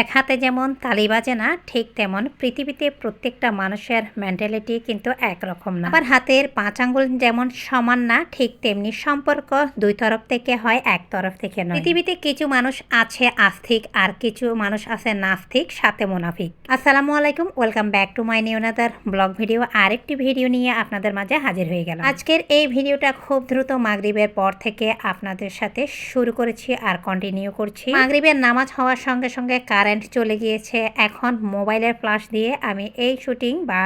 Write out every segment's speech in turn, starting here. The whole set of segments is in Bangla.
এক হাতে যেমন তালি বাজে না, ঠিক তেমন পৃথিবীতে প্রত্যেকটা মানুষের মেন্টালিটি কিন্তু একরকম না। আবার হাতের পাঁচ আঙ্গুল যেমন সমান না, ঠিক তেমনি সম্পর্ক দুই তরফ থেকে হয়, এক তরফ থেকে নয়। পৃথিবীতে কিছু মানুষ আছে আস্তিক আর কিছু মানুষ আছে নাস্তিক, সাথে মুনাফিক। আসসালামু আলাইকুম, welcome back to my নিউনাদার blog video. আরেকটি ভিডিও নিয়ে আপনাদের মাঝে হাজির হয়ে গেল আজকের এই ভিডিওটা খুব দ্রুত মাগরিবের পর থেকে আপনাদের সাথে শুরু করেছি আর কন্টিনিউ করছি। মাগরিবের নামাজ হওয়ার সঙ্গে সঙ্গে কারেন্ট চলে গিয়েছে। এখন মোবাইলের ফ্লাশ দিয়ে আমি এই শুটিং বা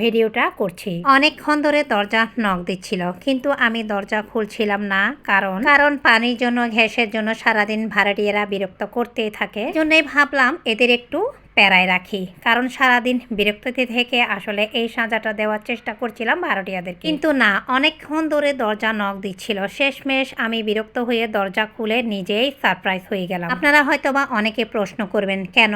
ভিডিওটা করছি। অনেকক্ষণ ধরে দরজা নক দিচ্ছিল, কিন্তু আমি দরজা খুলছিলাম না। কারণ কারণ পানির জন্য ঘ্যাসের জন্য সারাদিন ভাড়াটিয়েরা বিরক্ত করতেই থাকে। জন্যই ভাবলাম এদের একটু প্যারায় রাখি। কারণ সারাদিন বিরক্তি থেকে আসলে এই সাজাটা দেওয়ার চেষ্টা করছিলাম ভারতীয়দের কিন্তু না, অনেকক্ষণ ধরে দরজা নখ দিচ্ছিল। শেষমেশ আমি বিরক্ত হয়ে দরজা খুলে নিজেই সারপ্রাইজ হয়ে গেলাম। আপনারা হয়তোবা অনেকে প্রশ্ন করবেন, কেন?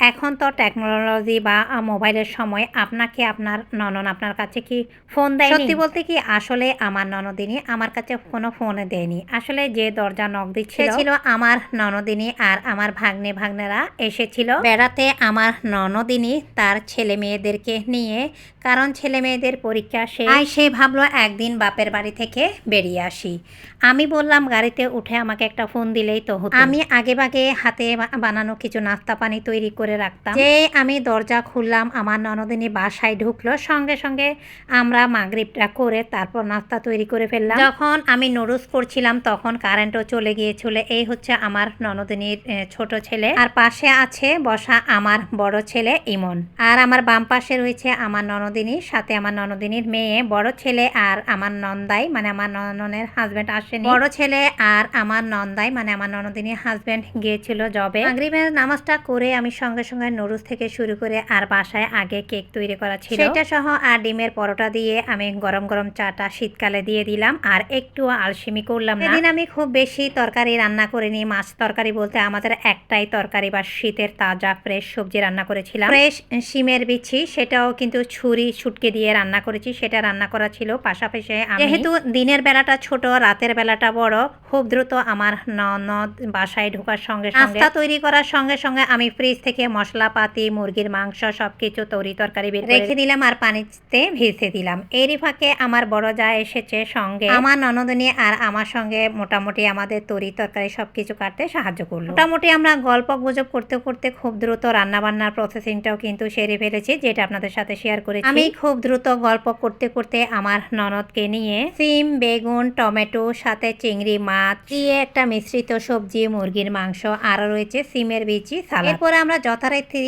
এখন তো টেকনোলজি বা মোবাইলের সময় আপনাকে আপনার ননন আপনার কাছে কি ফোন দেয় সত্যি বলতে কি আসলে আমার ননদিনী আমার কাছে কোনো ফোনে দেয়নি। আসলে যে দরজা নক দিচ্ছিল ছিল আমার ননদিনী আর আমার ভাগ্নে ভাগ্নেরা এসেছিল। বেড়াতে আমার ননদিনী তার ছেলে মেয়েদেরকে নিয়ে কারণ ছেলে মেয়েদের পরীক্ষা সে আই সে ভাবলো একদিন বাপের বাড়ি থেকে বেরিয়ে আসি। আমি বললাম গাড়িতে উঠে আমাকে একটা ফোন দিলেই তো আমি আগে ভাগে হাতে বানানো কিছু নাস্তা পানি তৈরি করে রাখতাম। যে আমি দরজা খুললাম, আমার ননদিনী বাসায় ঢুকলো। সঙ্গে সঙ্গে আমরা মাগরিবটা করে তারপর নাস্তা তৈরি করে ফেললাম। যখন আমি নুডলস করছিলাম, তখন কারেন্টও চলে গিয়েছিল। এই হচ্ছে আমার ননদিনীর ছোট ছেলে। আর পাশে আছে বসা আমার বড় ছেলে ইমন। আর আমার বাম পাশে রয়েছে আমার ননদিনীর সাথে আমার ননদিনীর মেয়ে, বড় ছেলে আর আমার নন্দাই মানে আমার নননের হাজবেন্ড আসেনি। বড় ছেলে আর আমার নন্দাই মানে আমার ননদিনীর হাজবেন্ড গিয়েছিল জবে মাগরিবের নামাজটা করে আমি সঙ্গে সঙ্গে নুডলস থেকে শুরু করে আর বাসায় আগে কেক তৈরি করা ছিল। সেটা সহ আর ডিমের পরোটা দিয়ে আমি গরম গরম চাটা শীতকালে দিয়ে দিলাম আর একটু আলসেমি করলাম না। সেদিন আমি খুব বেশি তরকারি রান্না করিনি মাছ তরকারি বলতে আমাদের একটাই তরকারি বা শীতের তাজা ফ্রেশ সবজি রান্না করেছিলাম। ফ্রেশ শিমের বিচি সেটাও কিন্তু ছুরি ছুটকে দিয়ে রান্না করেছি সেটা রান্না করা ছিল। পাশাপাশি যেহেতু দিনের বেলাটা ছোট রাতের বেলাটা বড় খুব দ্রুত আমার ননদ বাসায় ঢোকার সঙ্গে সঙ্গে তৈরি করার সঙ্গে সঙ্গে আমি ফ্রিজ থেকে মশলাপাতি মুরগির মাংস সবকিছু তরি তরকারি বের রেখে দিলাম আর পানিতে ভিজতে দিলাম। এরই ফাঁকে আমার বড় যা এসেছে সঙ্গে আমার ননদনী আর আমার সঙ্গে মোটামুটি আমাদের তরি তরকারি সবকিছু কাটতে সাহায্য করল। মোটামুটি আমরা গল্প গুজব করতে করতে খুব দ্রুত রান্না বান্নার প্রসেসিংটাও কিন্তু সেরে ফেলেছি যেটা আপনাদের সাথে শেয়ার করেছি। আমি খুব দ্রুত গল্প করতে করতে আমার ননদকে নিয়ে সিম বেগুন টমেটো সাথে চিংড়ি মাছ দিয়ে একটা মিশ্রিত সবজি মুরগির মাংস আরও রয়েছে সিমের বিচি সালাদ। এরপরে আমরা যথারীতি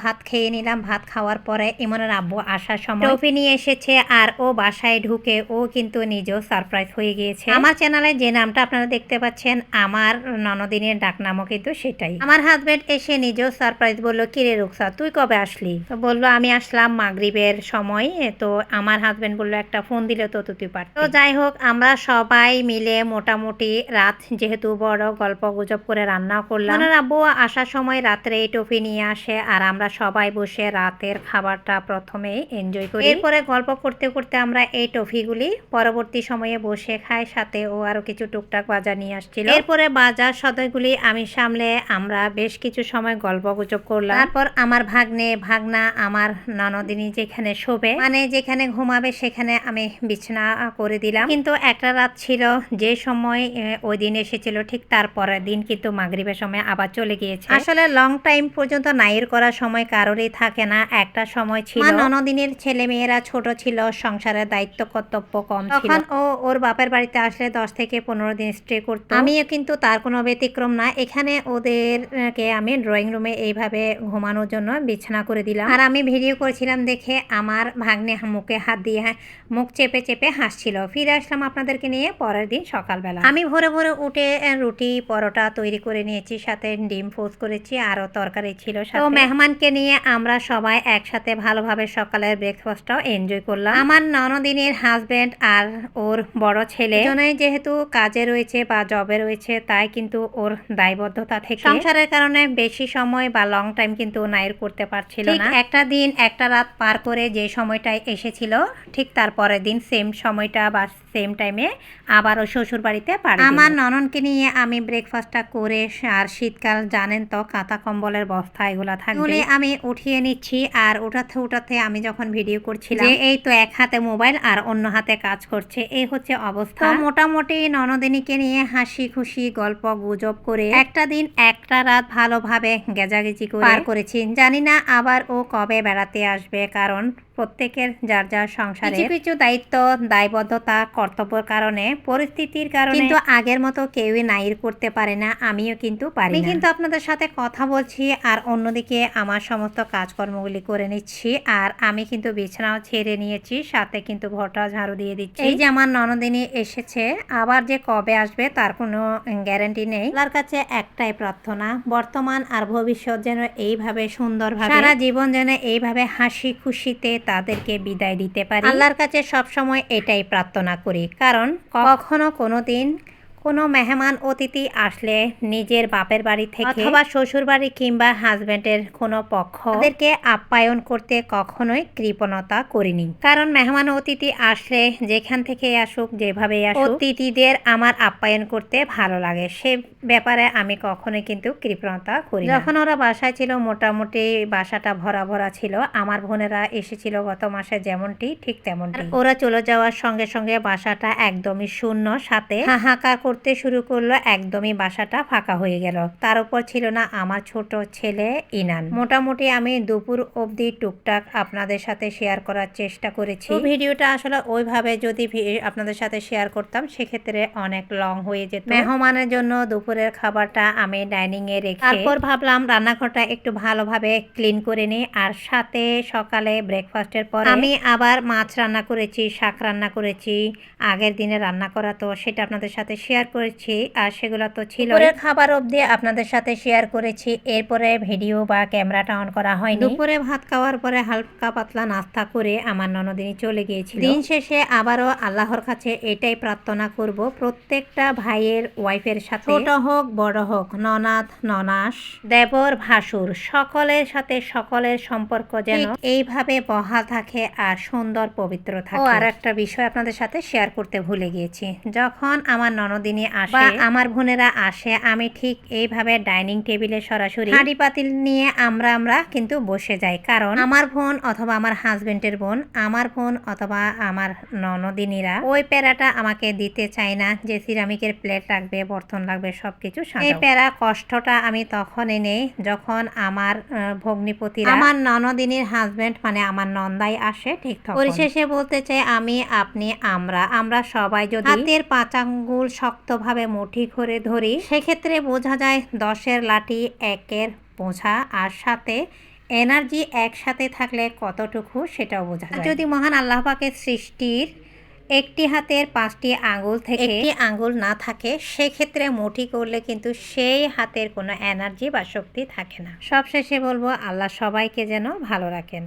ভাত খেয়ে নিলাম। ভাত খাওয়ার পরে ইমনের আব্বু আসার সময় টফি নিয়ে এসেছে আর ও বাসায় ঢুকে ও কিন্তু নিজেও সারপ্রাইজ হয়ে গিয়েছে। আমার চ্যানেলে যে নামটা আপনারা দেখতে পাচ্ছেন আমার ননদিনের ডাক নামও কিন্তু সেটাই। আমার হাজবেন্ড এসে নিজেও সারপ্রাইজ বলল কিরে রুকসা তুই কবে আসলি? তো বলল আমি আসলাম মাগরিবের সময়। তো আমার হাজবেন্ড বলল একটা ফোন দিলে তো তুই পারত। তো যাই হোক আমরা সবাই মিলে মোটামুটি রাত যেহেতু বড় গল্প গুজব করে রান্না করলাম। আব্বু আসার সময় রাত্রে এই টফি নিয়ে আসে আর আমরা সবাই বসে রাতের খাবারটা প্রথমে এনজয় করি। এরপরে গল্প করতে করতে আমরা এই টফিগুলি পরবর্তী সময়ে বসে খাই সাথে ও আরও কিছু টুকটাক বাজার নিয়ে আসছিল। এরপরে বাজার সদয়গুলি আমি সামলে আমরা বেশ কিছু সময় গল্প গুজব করলাম। তারপর আমার ভাগ্নে ভাগনা আমার ননদিনী যেখানে শোবে মানে যেখানে ঘুমাবে সেখানে আমি বিছানা করে দিলাম। কিন্তু একটা রাত ছিল যে সময় ওই দিন এসেছিল ঠিক তারপরের দিন কিন্তু মাগরিবের সময় আবার চলে গিয়েছে। আসলে লং টাইম পর্যন্ত নাইর করার সময় কারোরই থাকে না। একটা সময় ছিল। ননদিনের ছেলে মেয়েরা ছোট ছিল সংসারের দায়িত্ব কর্তব্য কম ছিল। তখন ও ওর বাপের বাড়িতে আসলে দশ থেকে পনেরো দিন স্টে করতো। আমিও কিন্তু তার কোনো ব্যতিক্রম না। এখানে ওদেরকে আমি ড্রয়িং রুমে এইভাবে ঘুমানোর জন্য বিছানা করে দিলাম। আর আমি ভিডিও করেছিলাম দেখে আমার ভাগ্নে মুখে হাত দিয়ে মুখ চেপে চেপে হাসছিল। ফিরে আসলাম আপনাদেরকে নিয়ে পরের দিন সকালবেলা। আমি ভোরে ভোরে উঠে রুটি পরোটা তৈরি করে নিয়েছি সাথে ডিম পোস্ট করেছি আরও তরকারি ছিল। তো মেহমানকে নিয়ে আমরা সবাই একসাথে ভালোভাবে সকালের ব্রেকফাস্টটাও এনজয় করলাম। আমার ননদিনের হাজবেন্ড আর ওর বড় ছেলে দুজনেই যেহেতু কাজে রয়েছে বা জবে রয়েছে তাই কিন্তু ওর দায়বদ্ধতা থেকে সংসারের কারণে বেশি সময় বা লং টাইম কিন্তু নাইর করতে পারছিল না। একটা দিন একটা রাত পার করে যে সময়টায় এসেছিল ঠিক তারপরের দিন সেম সময়টা বা সেম টাইমে আবারও শ্বশুর বাড়িতে পাড়ি আমার নননকে নিয়ে আমি ব্রেকফাস্টটা করে আর শীতকাল জানেন তো কাঁথা কম্বলের বস্তা এগুলো থাকবে আমি উঠিয়ে নিচ্ছি আর উঠাতে উঠাতে আমি যখন ভিডিও করছিলাম যে এই তো এক হাতে মোবাইল আর অন্য হাতে কাজ করছে এই হচ্ছে অবস্থা। মোটামুটি ননদিনীকে নিয়ে হাসি খুশি গল্প গুজব করে একটা দিন একটা রাত ভালোভাবে গেজাগেজি করে পার করেছি। জানি না আবার ও কবে বেড়াতে আসবে কারণ প্রত্যেকের যার যার সংসারে কিছু কিছু দায়িত্ব দায়বদ্ধতা কর্তব্যের কারণে পরিস্থিতির কারণে কিন্তু আগের মতো কেউই নাইর করতে পারে না আমিও কিন্তু পারি আমি কিন্তু আপনাদের সাথে কথা বলছি আর অন্যদিকে আমার সমস্ত কাজকর্মগুলি করে নিচ্ছি আর আমি কিন্তু বিছানাও ছেড়ে নিয়েছি সাথে কিন্তু ঘরটা ঝাড়ু দিয়ে দিচ্ছি। এই যে আমার ননদিনী এসেছে আবার যে কবে আসবে তার কোনো গ্যারান্টি নেই। তার কাছে একটাই প্রার্থনা বর্তমান আর ভবিষ্যৎ যেন এইভাবে সুন্দরভাবে সারা জীবন যেন এইভাবে হাসি খুশিতে তাদেরকে বিদায় দিতে পারি। আল্লাহর কাছে সবসময় এটাই প্রার্থনা করি। কারণ কখনো কোনো দিন কোনো মেহমান অতিথি আসলে নিজের বাপের বাড়ি থেকে অথবা শ্বশুর বাড়ি কিংবা হাজব্যান্ডের কোনো পক্ষ তাদেরকে আপ্যায়ন করতে কখনোই কৃপণতা করিনি। কারণ মেহমান অতিথি আসলে যেখান থেকে আসুক যেভাবে আসুক অতিথিদের আমার আপ্যায়ন করতে ভালো লাগে। সে ব্যাপারে আমি কখনোই কিন্তু কৃপণতা করি। যখন ওরা বাসায় ছিল মোটামুটি বাসাটা ভরা ভরা ছিল। আমার বোনেরা এসেছিল গত মাসে যেমনটি ঠিক তেমনটি। ওরা চলে যাওয়ার সঙ্গে সঙ্গে বাসাটা একদমই শূন্য সাথে হাহাকার করতে শুরু করল একদমই বাসাটা ফাঁকা হয়ে গেল। তার উপর ছিল না আমার ছোট ছেলে ইনান। মোটামুটি আমি দুপুর অবধি টুকটাক আপনাদের সাথে শেয়ার করার চেষ্টা করেছি। ভিডিওটা আসলে ওইভাবে যদি আপনাদের সাথে শেয়ার করতাম সেক্ষেত্রে অনেক লং হয়ে যেত। মেহমানের জন্য দুপুরের খাবারটা আমি ডাইনিং এ রেখে তারপর ভাবলাম রান্নাঘরটা একটু ভালোভাবে ক্লিন করে নিই আর সাথে সকালে ব্রেকফাস্টের পর আমি আবার মাছ রান্না করেছি শাক রান্না করেছি। আগের দিনে রান্না করা তো সেটা আপনাদের সাথে শেয়ার করেছি আর সেগুলো তো ছিল খাবার অবধি আপনাদের সাথে শেয়ার করেছি। এরপরে ভিডিও বা ক্যামেরাটা অন করা হয়নি। দুপুরে ভাত খাওয়ার পরে হালকা পাতলা নাস্তা করে আমার ননদিনী চলে গিয়েছিল। দিন শেষে আবারও আল্লাহর কাছে এটাই প্রার্থনা করব প্রত্যেকটা ভাইয়ের ওয়াইফের সাথে। ছোট হোক বড় হোক ননাথ ননাস দেবর ভাসুর সকলের সাথে সকলের সম্পর্ক যেন এইভাবে বহাল থাকে আর সুন্দর পবিত্র থাকে। ও আর একটা বিষয় আপনাদের সাথে শেয়ার করতে ভুলে গিয়েছি। যখন আমার ননদিনী আসে বা আমার বোনেরা আসে আমি ঠিক এইভাবে ডাইনিং টেবিলে সরাসরি হাঁড়ি পাতিল নিয়ে আমরা আমরা কিন্তু বসে যাই। কারণ আমার বোন অথবা আমার হাজবেন্ডের বোন আমার বোন অথবা আমার ননদিনীরা ওই প্যারাটা আমাকে দিতে চায় না যে সিরামিকের প্লেট লাগবে বর্তন লাগবে সবকিছু এই প্যারা কষ্টটা আমি তখনই নেই যখন আমার ভগ্নিপতি আমার ননদিনীর হাজবেন্ড মানে আমার নন্দাই আসে ঠিক পরিশেষে বলতে চাই আমি আপনি আমরা আমরা সবাই যদি হাতের পাঁচ আঙ্গুল শক্তভাবে মুঠি করে ধরি। সেক্ষেত্রে বোঝা যায় দশের লাঠি একের বোঝা আর সাথে এনার্জি একসাথে থাকলে কতটুকু সেটাও বোঝা যায়। যদি মহান আল্লাহ পাকের সৃষ্টির একটি হাতের পাঁচটি আঙুল থেকে একটি আঙুল না থাকে, সেক্ষেত্রে মুঠি করলে কিন্তু সেই হাতের কোনো এনার্জি বা শক্তি থাকে না। সবশেষে বলব, আল্লাহ সবাইকে যেন ভালো রাখেন।